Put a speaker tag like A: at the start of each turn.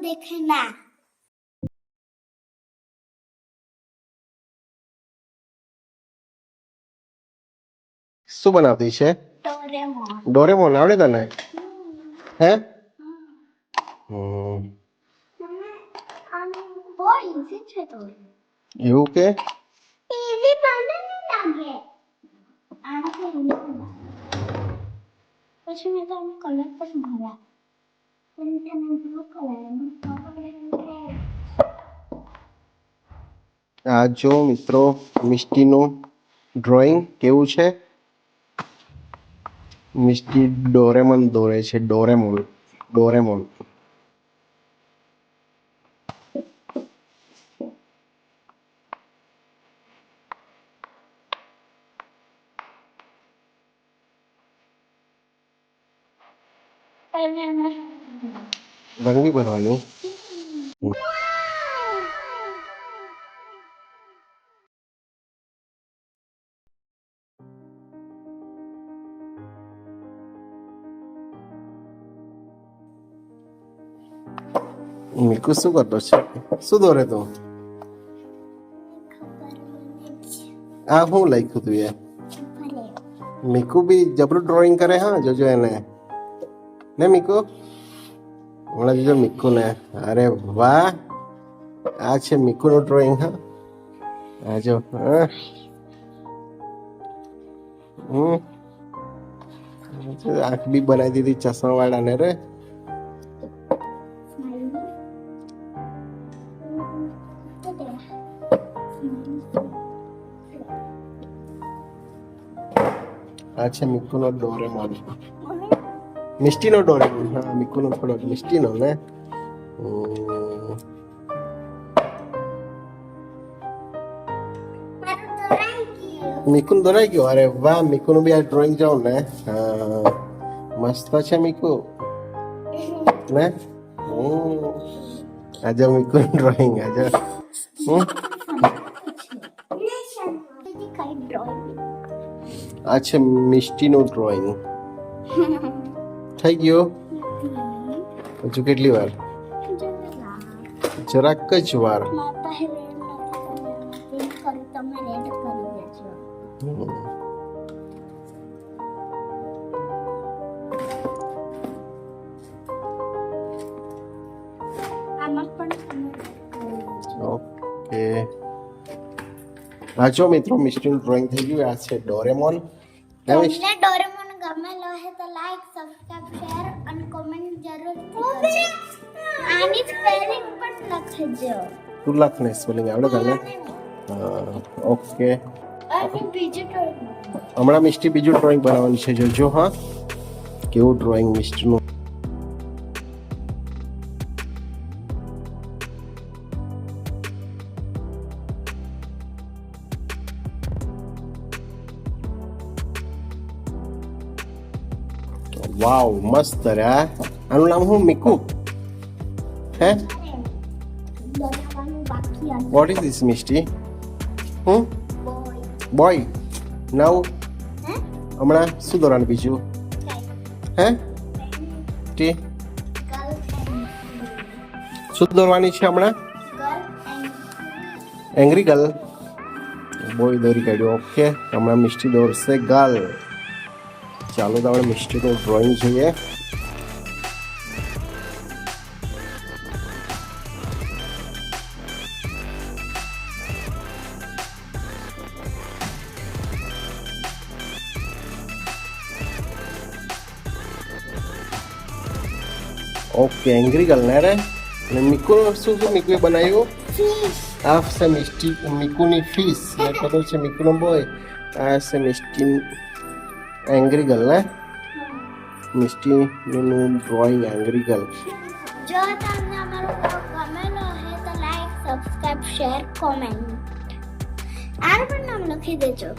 A: દેખે ના
B: શું બનાવતી છે?
A: ડોરેમોન।
B: ડોરેમોન આવડે તને? હે? હમ,
A: આનું બહુ ઈઝી છે તો
B: એવું કે
A: ઈઝી મને નહીં લાગે આનાથી easy લાગે. પછી મેં તો આનો કલર પણ ભર્યા પણ તને બ્લુ કલર
B: આ જો મિત્રો મિષ્ટીનું ડ્રોઈંગ કેવું છે મિષ્ટી ડોરેમોન દોરે છે ડોરેમોન ડોરેમોન બી ભરવાનું મિકુ શું કરતો છે શું દોરે તું આ શું લખ્યું તું એ મીકુ બી જબરું ડ્રોઈંગ કરે હા જોજો એને ને મિકુ? હમણાં જોજો મિકુ ને અરે વાહ! આ છે મિકુનું ડ્રોઈંગ હા. આ જો, હા. આંખ બી બનાવી દીધી ચશ્મા વાળાને રે. આ છે મિકુનો ડોરેમોન મિષ્ટીનો ડોરેમોન હા મિકુનો થોડો મિષ્ટીનો ને. મિકુન દોરાઈ ગયો અરે વાહ મિકુનું બી આ ડ્રોઈંગ જાઉં ને મસ્ત છે મિકુ ને. આજે મિકુન ડ્રોઈંગ આજે અચ્છા મિષ્ટીનું ડ્રોઈંગ થઈ ગયો? હજુ કેટલી વાર? જરાક જ વાર. ઓકે. જો મિત્રો મિસ્ટર ડ્રોઈંગ થઈ ગયું. આ છે ડોરેમોન. હે
A: ડોરેમોન ગમેલો હે તો લાઈક સબસ્ક્રાઇબ શેર અને કોમેન્ટ કરજો. આની સ્પેલિંગ પણ લખજો.
B: તું લખ ને સ્પેલિંગ આવડે તને? ઓકે. હમણાં મિસ્ટી બીજું ડ્રોઈંગ બનાવવાનું છે જોજો હા. કેવું ડ્રોઈંગ મિષ્ટીનું વાવ મસ્ત રે આનું નામ શું મિકુ hey what is this misty હું
A: બોય
B: નાવ હમણાં શું દોરાણ બીજું હે ટી શું દોરવાની છે હમણાં એંગ્રી ગર્લ બોય દોરી કાઢ્યો ઓકે હમણાં મિસ્ટી દોરશે ગર્લ ચાલો તો આપણે મિષ્ટીનું ડ્રોઈંગ જોઈએ. ઓકે એંગ્રી ગર્લ ને રે. અને મિકુ શું શું મિકુએ બનાવ્યું? આ છે મિસ્ટી મિકુની ફીસ એટલે છે મિકુનો બોય આ છે મિષ્ટી એંગ્રી ગર્લ ને? મિષ્ટીનું ડ્રોઈંગ એંગ્રી ગર્લ
A: જો તમને અમારો બ્લોગ ગમેલો હે તો લાઈક સબસ્ક્રાઇબ શેર કોમેન્ટ આર પણ નામ લખી દેજો.